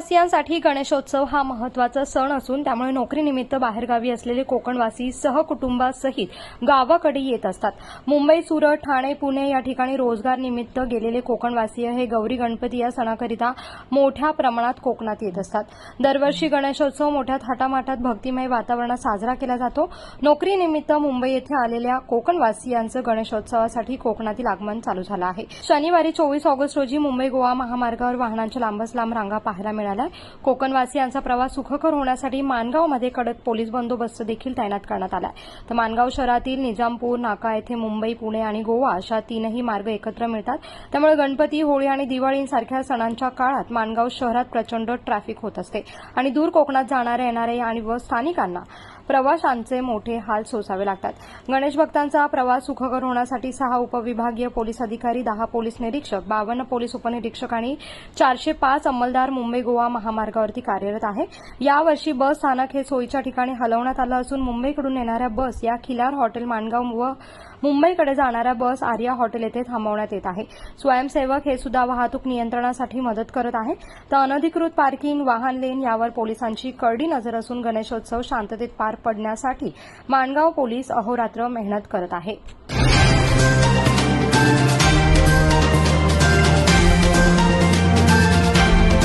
कोकणवासियांसाठी गणेशोत्सव हा महत्त्वाचा सण असून त्यामुळे नोकरीनिमित्त बाहेरगावी असलेले कोकणवासी सहकुटुंबासहित गावाकडे येत असतात. मुंबई सुरत ठाणे पुणे या ठिकाणी रोजगार निमित्त गेलेले कोकणवासीय हे गौरी गणपती या सणाकरिता मोठ्या प्रमाणात कोकणात येत असतात. दरवर्षी गणेशोत्सव मोठ्या थाटामाटात भक्तिमय वातावरणात साजरा केला जातो. नोकरीनिमित्त मुंबई येथे आलेल्या कोकणवासियांचं गणेशोत्सवासाठी कोकणातील आगमन चालू झालं आहे. शनिवारी चोवीस ऑगस्ट रोजी मुंबई गोवा महामार्गावर वाहनांच्या लांबच लांब रांगा पाहायला मिळाल्या. कोकणवासियांचा प्रवास सुखकर होण्यासाठी माणगावमध्ये कडक पोलीस बंदोबस्त देखील तैनात करण्यात आलाय. तर माणगाव शहरातील निजामपूर नाका येथे मुंबई पुणे आणि गोवा अशा तीनही मार्ग एकत्र मिळतात. त्यामुळे गणपती होळी आणि दिवाळीसारख्या सणांच्या काळात माणगाव शहरात प्रचंड ट्रॅफिक होत असते. आणि दूर कोकणात जाणारे येणारे आणि व स्थानिकांना प्रवाशांचे मोठे हाल सोसावे लागतात. गणेश भक्तांचा प्रवास सुखकर होण्यासाठी सहा उपविभागीय पोलीस अधिकारी दहा पोलीस निरीक्षक बावन्न पोलीस उपनिरीक्षक आणि चारशे पाच अंमलदार मुंबई गोवा महामार्गावरती कार्यरत आहे. यावर्षी बस स्थानक हे सोयीच्या ठिकाणी हलवण्यात आलं असून मुंबईकडून येणाऱ्या बस या खिलार हॉटेल माणगाव व मुंबईकडे जाणाऱ्या बस आर्या हॉटेल येथे थांबवण्यात येत आहे. स्वयंसेवक हे सुद्धा वाहतूक नियंत्रणासाठी मदत करत आहे तर अनधिकृत पार्किंग वाहन लेन यावर पोलिसांची करडी नजर असून गणेशोत्सव शांततेत पार पडण्यासाठी माणगाव पोलीस अहोरात्र मेहनत करत आहे.